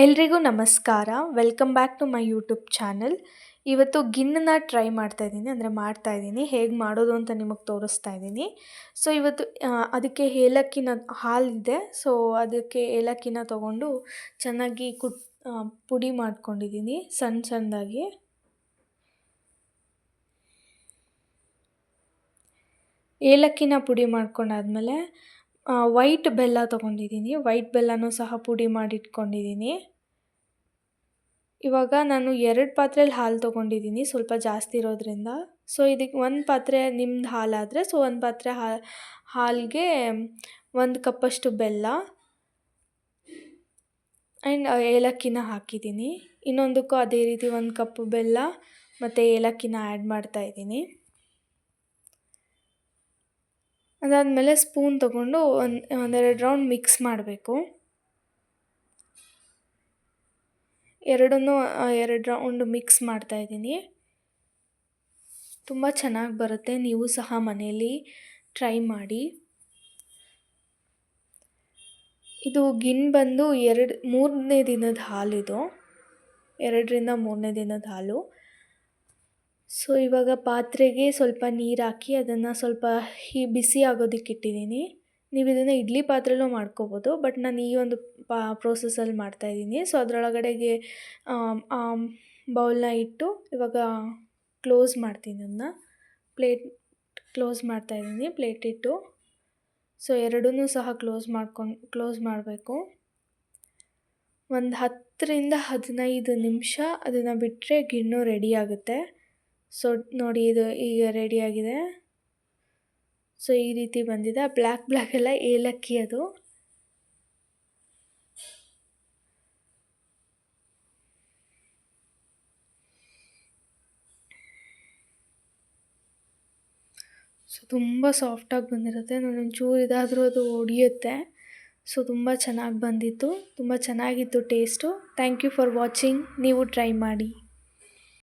ಎಲ್ರಿಗೂ ನಮಸ್ಕಾರ. Welcome back to my YouTube channel ಇವತ್ತು ಗಿನ್ನನ್ನ ಟ್ರೈ ಮಾಡ್ತಾ ಇದ್ದೀನಿ. ಅಂದರೆ ಮಾಡ್ತಾ ಇದ್ದೀನಿ. ಹೇಗೆ ಮಾಡೋದು ಅಂತ ನಿಮಗೆ ತೋರಿಸ್ತಾ ಇದ್ದೀನಿ. ಸೊ ಇವತ್ತು ಅದಕ್ಕೆ ಏಲಕ್ಕಿನ ಹಾಲಿದೆ. ಸೊ ಅದಕ್ಕೆ ಏಲಕ್ಕಿನ ತೊಗೊಂಡು ಚೆನ್ನಾಗಿ ಕುಟ್ ಪುಡಿ ಮಾಡ್ಕೊಂಡಿದ್ದೀನಿ ಸಣ್ಣ ಸಣ್ಣದಾಗಿ. ಏಲಕ್ಕಿನ ಪುಡಿ ಮಾಡ್ಕೊಂಡಾದ್ಮೇಲೆ ವೈಟ್ ಬೆಲ್ಲ ತೊಗೊಂಡಿದ್ದೀನಿ. ವೈಟ್ ಬೆಲ್ಲನೂ ಸಹ ಪುಡಿ ಮಾಡಿಟ್ಕೊಂಡಿದ್ದೀನಿ. ಇವಾಗ ನಾನು ಎರಡು ಪಾತ್ರೆಲಿ ಹಾಲು ತೊಗೊಂಡಿದ್ದೀನಿ ಸ್ವಲ್ಪ ಜಾಸ್ತಿ ಇರೋದ್ರಿಂದ. ಸೊ ಇದಕ್ಕೆ ಒಂದು ಪಾತ್ರೆ ನಿಮ್ದು ಹಾಲಾದರೆ ಸೊ ಒಂದು ಪಾತ್ರೆ ಹಾ, ಹಾಲಿಗೆ ಒಂದು ಕಪ್ಪಷ್ಟು ಬೆಲ್ಲ ಆ್ಯಂಡ್ ಏಲಕ್ಕಿನ ಹಾಕಿದ್ದೀನಿ. ಇನ್ನೊಂದಕ್ಕೂ ಅದೇ ರೀತಿ ಒಂದು ಕಪ್ ಬೆಲ್ಲ ಮತ್ತು ಏಲಕ್ಕಿನ ಆ್ಯಡ್ ಮಾಡ್ತಾ ಇದ್ದೀನಿ ಅದಾದಮೇಲೆ ಸ್ಪೂನ್ ತಗೊಂಡು ಒಂದು, ಒಂದೆರಡು ರೌಂಡ್ ಮಿಕ್ಸ್ ಮಾಡಬೇಕು. ಎರಡನ್ನೂ ಎರಡು ರೌಂಡ್ ಮಿಕ್ಸ್ ಮಾಡ್ತಾ ಇದ್ದೀನಿ. ತುಂಬ ಚೆನ್ನಾಗಿ ಬರುತ್ತೆ, ನೀವು ಸಹ ಮನೆಯಲ್ಲಿ ಟ್ರೈ ಮಾಡಿ. ಇದು ಗಿನ್ ಬಂದು ಎರಡು, ಮೂರನೇ ದಿನದ ಹಾಲಿದು. ಎರಡರಿಂದ ಮೂರನೇ ದಿನದ ಹಾಲು. ಸೊ ಇವಾಗ ಪಾತ್ರೆಗೆ ಸ್ವಲ್ಪ ನೀರು ಹಾಕಿ ಅದನ್ನು ಸ್ವಲ್ಪ ಹೀ, ಬಿಸಿ ಆಗೋದಕ್ಕೆ ಇಟ್ಟಿದ್ದೀನಿ. ನೀವು ಇದನ್ನು ಇಡ್ಲಿ ಪಾತ್ರೆಲೂ ಮಾಡ್ಕೋಬೋದು, ಬಟ್ ನಾನು ಈ ಒಂದು ಪಾ ಪ್ರೋಸೆಸಲ್ಲಿ ಮಾಡ್ತಾಯಿದ್ದೀನಿ ಸೊ ಅದರೊಳಗಡೆಗೆ ಬೌಲ್ನ ಇಟ್ಟು ಇವಾಗ ಕ್ಲೋಸ್ ಮಾಡ್ತೀನಿ ಅದನ್ನ. ಪ್ಲೇಟ್ ಕ್ಲೋಸ್ ಮಾಡ್ತಾಯಿದ್ದೀನಿ ಪ್ಲೇಟ್ ಇಟ್ಟು. ಸೊ ಎರಡೂ ಸಹ ಕ್ಲೋಸ್ ಮಾಡ್ಕೊಂಡು ಕ್ಲೋಸ್ ಮಾಡಬೇಕು. ಒಂದು ಹತ್ತರಿಂದ ಹದಿನೈದು ನಿಮಿಷ ಅದನ್ನು ಬಿಟ್ಟರೆ ಗಿಣ್ಣು ರೆಡಿ ಆಗುತ್ತೆ. ಸೊ ನೋಡಿ ಇದು ಈಗ ರೆಡಿಯಾಗಿದೆ ಸೊ ಈ ರೀತಿ ಬಂದಿದೆ. ಬ್ಲ್ಯಾಕ್ ಬ್ಲ್ಯಾಕ್ ಎಲ್ಲ ಏಲಕ್ಕಿ ಅದು. ಸೊ ತುಂಬ ಸಾಫ್ಟಾಗಿ ಬಂದಿರುತ್ತೆ. ನೋಡಿ ಒಂಚೂರು ಇದಾದರೂ ಅದು ಒಡೆಯುತ್ತೆ. ಸೊ ತುಂಬ ಚೆನ್ನಾಗಿ ಬಂದಿತ್ತು. ತುಂಬ ಚೆನ್ನಾಗಿತ್ತು taste thank you for watching ನೀವು ಟ್ರೈ ಮಾಡಿ.